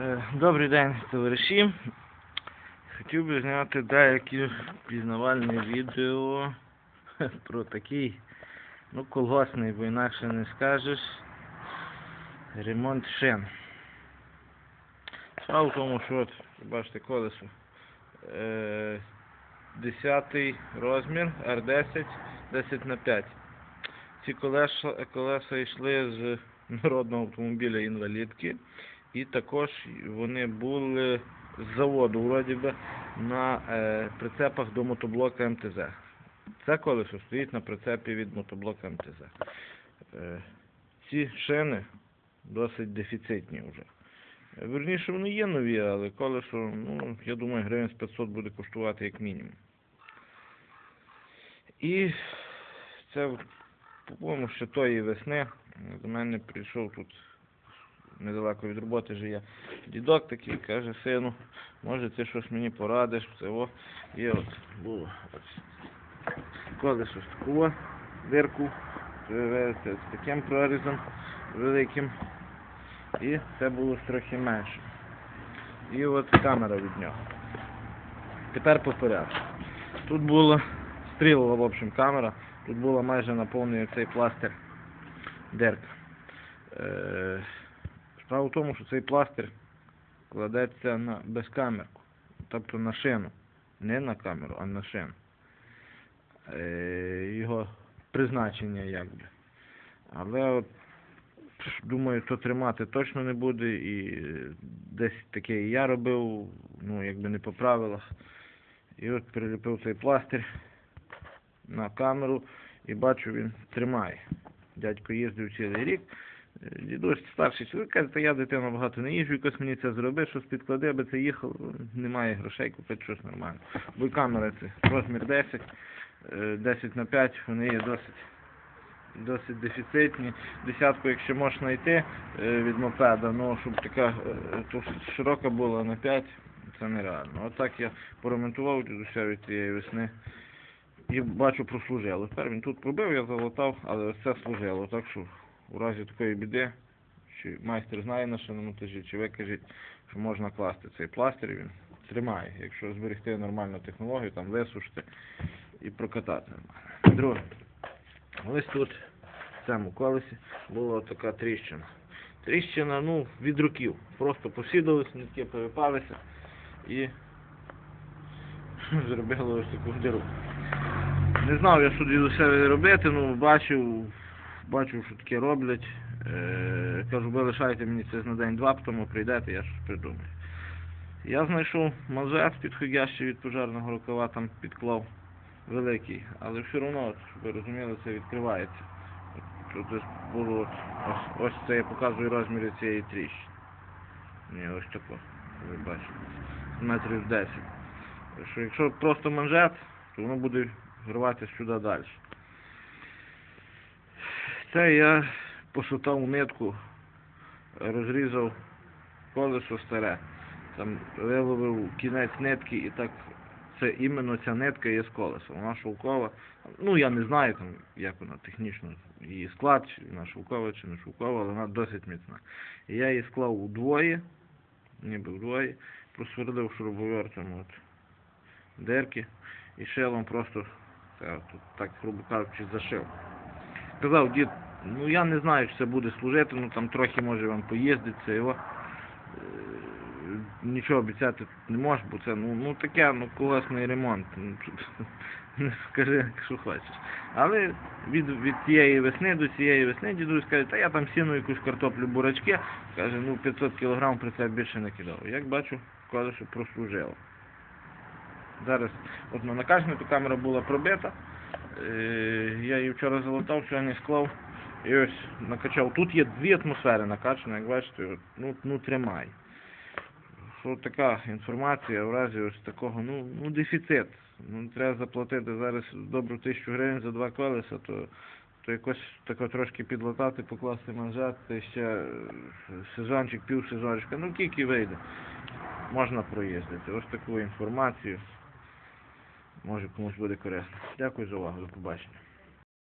Е, Добрий день, товариші. Хотів би зняти деякі пізнавальне відео про такий, ну, колгосний, бо інакше не скажеш, ремонт шин. Справа в тому, що от, бачите, колесо. Е, 10 розмір, R10, 10 на 5. Ці колеса, колеса йшли з народного автомобіля інвалідки. І також вони були з заводу, вроді би, на е, прицепах до мотоблока МТЗ. Це колесо стоїть на прицепі від мотоблока МТЗ. Е, ці шини досить дефіцитні вже. Е, Вірніше, вони є нові, але колесо, ну, я думаю, гривень з 500 буде коштувати як мінімум. І це, по-моєму, ще тої весни до мене прийшов тут недалеко від роботи живе дідок такий, каже, сину, може ти щось мені порадиш, це о, є от, було, ось, колесо з такого, дирку, це з таким прорізом великим, і це було трохи менше. І от камера від нього. Тепер по порядку. Тут була стрілова, в общем, камера, тут була майже наповнений цей пластир дирка. Е, Справа в тому, що цей пластир кладеться на безкамерку, тобто на шину. Не на камеру, а на шину. Е, його призначення якби. Але от, думаю, то тримати точно не буде і десь таке і я робив, ну якби не по правилах. І от приліпив цей пластир на камеру і бачу він тримає. Дядько їздив цілий рік. Е, Дідусь старший чоловік каже, та я дитина багато не їжджу, якось мені це зроби, щось підклади, аби це їхав, немає грошей купити щось нормальне. Бо й камера це розмір 10, е, 10 на 5, вони є досить, досить дефіцитні. Десятку, якщо можеш знайти е, від мопеда, ну щоб така е, широка була на 5, це нереально. Отак я поремонтував дідуся від тієї весни. І бачу прослужило. Тепер він тут пробив, я залатав, але це служило. Так що у разі такої біди, чи майстер знає на шиномонтажі, чи ви кажіть, що можна класти цей пластир, він тримає, якщо зберегти нормальну технологію, там висушити і прокатати. Друге, ось тут, в цьому колесі, була така тріщина. Тріщина, ну, від руків. Просто посідались, нитки повипалися і зробили ось таку диру. Не знав я, що дідуся робити, ну бачив, бачив, що таке роблять. Е, кажу, ви лишайте мені це на день-два, потім прийдете, я щось придумаю. Я знайшов манжет підходящий від пожежного рукава, там підклав великий, але все одно, щоб ви розуміли, це відкривається. Тут ось було, ось, ось це я показую розміри цієї тріщини. Ні, ось тако, ви бачите, метрів 10. Що якщо просто манжет, то воно буде рватися сюди далі. Це я посутав нитку, розрізав колесо старе, там виловив кінець нитки і так це іменно ця нитка є з колеса. Вона шовкова. Ну я не знаю там, як вона технічно, її склад, чи вона шовкова чи не шовкова, але вона досить міцна. І я її склав удвоє, ніби вдвоє, просвердив шуруповертом от дирки і шилом просто тут, так, грубо кажучи, зашив. Казав, дід, ну я не знаю, чи це буде служити, ну там трохи може вам поїздити, його. Е, Нічого обіцяти не можеш, бо це ну, ну таке, ну колесний ремонт. Ну, не скажи, що хочеш. Але від, від тієї весни до цієї весни дідусь каже, та я там сіну якусь картоплю бурачки, каже, ну 500 кг при це більше не кидав. Як бачу, колесо прослужило. Зараз от на накачнику камера була пробита. Е, Я її вчора залатав, сьогодні склав. І ось накачав. Тут є дві атмосфери накачані, як бачите, ну, ну тримай. Що така інформація в разі ось такого, ну, ну дефіцит. Ну, треба заплатити зараз добру тисячу гривень за два колеса, то, то якось тако трошки підлатати, покласти манжет, ще е, сезончик, пів сезончика, ну тільки вийде. Можна проїздити. Ось таку інформацію. Може комусь буде корисно. Дякую за увагу. До побачення.